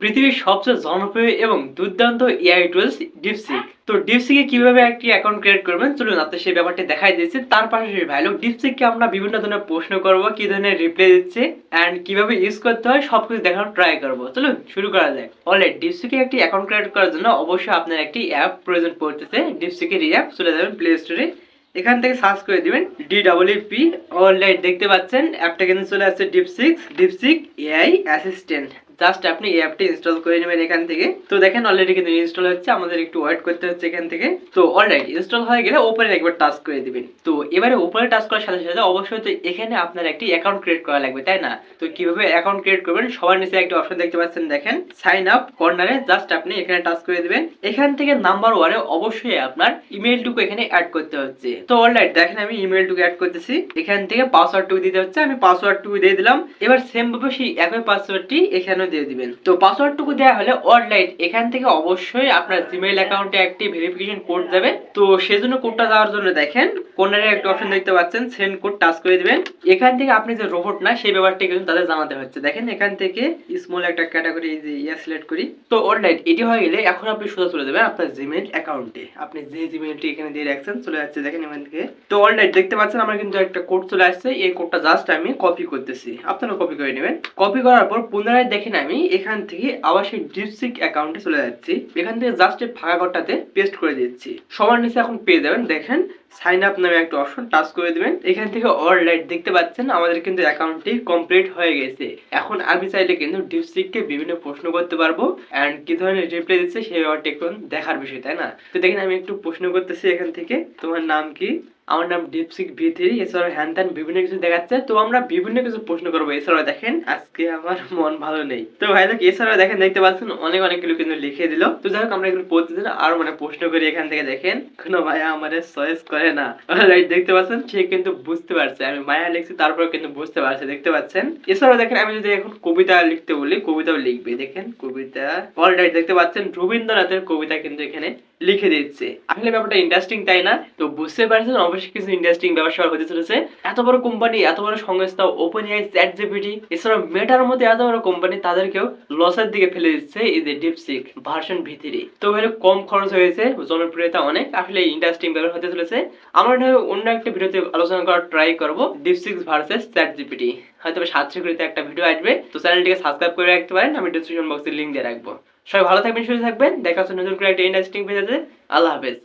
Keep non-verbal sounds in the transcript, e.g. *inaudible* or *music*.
পৃথিবীর সবচেয়ে জনপ্রিয় এবং দুর্দান্ত এআই টুলস ডিপসিক তো ডিপসিকে কীভাবে একটি অ্যাকাউন্ট ক্রিয়েট করবেন? চলুন আপনার সেই ব্যাপারটি দেখাই দিচ্ছি। তার পাশাপাশি ভাই লোক ডিপসিককে আমরা বিভিন্ন ধরনের প্রশ্ন করব, কি ধরনের রিপ্লাই দিচ্ছে অ্যান্ড কীভাবে ইউজ করতে হয়, সবকিছু দেখানোর ট্রাই করব। চলুন শুরু করা যাক। অলরেড ডিপসিকে একটি অ্যাকাউন্ট ক্রিয়েট করার জন্য অবশ্যই আপনার একটি অ্যাপ প্রয়োজন পড়তেছে ডিপসিকের অ্যাপ চলে যাবেন প্লে স্টোরে এখান থেকে সার্চ করে দিবেন ডি ডাবলই পি অলরাইট দেখতে পাচ্ছেন অ্যাপটা কিন্তু চলে আসছে DeepSeek's DeepSeek AI assistant just আপনি এই অ্যাপটি ইনস্টল করে নেবেন এখান থেকে। তো দেখেন অলরেডি কিন্তু ইনস্টল হচ্ছে, আমাদের একটু ওয়েট করতে হচ্ছে এখান থেকে। তো অলরাইট ইনস্টল হয়ে গেলে ওপরে একবার টাচ করে দিবেন। তো এবারে ওপরে টাচ করার সাথে সাথে অবশ্যই তো এখানে আপনার একটি অ্যাকাউন্ট ক্রিয়েট করা লাগবে, তাই না? তো কীভাবে অ্যাকাউন্ট ক্রিয়েট করবেন, সবার নিচে একটা অপশন দেখতে পাচ্ছেন, দেখেন। সাইন আপ কর্নারে জাস্ট আপনি এখানে টাচ করে দিবেন। এখান থেকে নাম্বার ওয়ানে অবশ্যই আপনার ইমেলটুকু এখানে অ্যাড করতে হচ্ছে। তো অলরাইট দেখেন আমি ইমেলটুকু অ্যাড করতেছি। এখান থেকে পাসওয়ার্ডটুকু দিতে হচ্ছে, আমি পাসওয়ার্ডটুকু দিয়ে দিলাম। এবার সেম ভাবে সেই একই পাসওয়ার্ডটি এখানেও দিয়ে দিবেন। তো পাসওয়ার্ডটুকু দেওয়া হলে অলরাইট এখান থেকে অবশ্যই আপনার জিমেইল অ্যাকাউন্টে একটি ভেরিফিকেশন কোড যাবে। তো সেজন্য কোডটা যাওয়ার জন্য দেখেন কোনারে একটা অপশন দেখতে পাচ্ছেন সেন্ড কোড টাচ করে দিবেন। এখান থেকে আপনি যে রোবট না, সেই ব্যাপারটি কিন্তু তাদের জানাতে হচ্ছে। দেখেন, এখান থেকে স্মল একটা ক্যাটাগরি যে ইয়া সিলেক্ট করি। তো অলরাইট এটি হয়ে গেলে এখন আপনি সোজা চলে যাবেন আপনার জিমেইল অ্যাকাউন্টে আপনি যে জিমেইলটি এখানে দিয়ে রাখছেন, চলে যাচ্ছে, দেখেন এখান থেকে। তো অলরাইট দেখতে পাচ্ছেন আমার কিন্তু একটা কোড চলে আসছে। এই কোডটা জাস্ট আমি কপি করতেছি। আপনারা কপি করে নেবেন। কপি করার পর পুনরায় দেখেন আমি এখান থেকে আবার সেই ডিপসিক অ্যাকাউন্টে চলে যাচ্ছি। এখান থেকে জাস্ট এই ফাঁকা ঘরটাতে পেস্ট করে দিচ্ছি। সবার নিচে এখন পেয়ে যাবেন। দেখেন সাইন আপ নামে একটা অপশন, টাচ করে দিবেন। এখান থেকে অলরাইট দেখতে পাচ্ছেন, আমাদের কিন্তু অ্যাকাউন্টটি কমপ্লিট হয়ে গেছে। এখন আমি চাইলে কিন্তু ডিপসিককে বিভিন্ন প্রশ্ন করতে পারব অ্যান্ড কি ধরনের রিপ্লাই দিচ্ছে সেই ব্যাপারটা একটু দেখার বিষয়, তাই না? তো দেখেন, আমি একটু প্রশ্ন করতেছি এখান থেকে। তোমার নাম কি? আমার নাম ডিপসিক ভি থ্রি, এছাড়াও হ্যান ত্যান বিভিন্ন কিছু দেখাচ্ছে। তো আমরা বিভিন্ন কিছু প্রশ্ন করব, এছাড়াও দেখেন, আজকে আমার *laughs* মন ভালো নেই। তো ভাই, দেখ, এছাড়াও দেখেন, দেখতে পাচ্ছেন, অনেক অনেক কিছু কিন্তু লিখে দিল। তো যাই হোক, আমরা এগুলো প্রতিদিন আরও মানে প্রশ্ন করি এখান থেকে, দেখেন। কোনো ভাইয়া আমাদের চয়েস করে না। রাইট দেখতে পাচ্ছেন? সে কিন্তু বুঝতে পারছে। আমি মায়া লিখছি তারপর কিন্তু বুঝতে পারছে। দেখতে পাচ্ছেন? এছাড়াও দেখেন, আমি যদি এখন কবিতা লিখতে বলি, কবিতাও লিখবে। দেখেন, কবিতা। অলরাইট দেখতে পাচ্ছেন? রবীন্দ্রনাথের কবিতা কিন্তু এখানে লিখে দিচ্ছে। আসলে ব্যাপারটা ইন্টারেস্টিং তাই না? তো বুঝতে পারছেন, অবশ্যই কিছু ইন্টারেস্টিং ব্যবসা হতে চলেছে। এত বড় কোম্পানি এত বড় সংস্থা ওপেন এআই চ্যাট জিপিটি এছাড়াও মেটার মধ্যে এত বড় কোম্পানি তাদেরকেও লসের দিকে ফেলে দিচ্ছে এই যে ডিপসিক ভার্সন ভিতরে তো ভাই, কম খরচ হয়েছে, জনপ্রিয়তা অনেক, আসলে ইন্টারেস্টিং ব্যাপার হতে চলেছে। আমরা অন্য একটা ভিডিওতে আলোচনা করার ট্রাই করব ডিপসিক্স ভার্সেস চ্যাট জিপিটি হয়তো সাত সিকিউরিতে একটা ভিডিও আসবে। তো চ্যানেলটিকে সাবস্ক্রাইব করে রাখতে পারেন, আমি ডিসক্রিপশন বক্সে লিঙ্ক দিয়ে রাখব। সবাই ভালো থাকবেন, সুস্থ থাকবেন। দেখা হচ্ছে নতুন করে একটা ইন্টারেস্টিং ভিডিওতে আল্লাহ হাফেজ।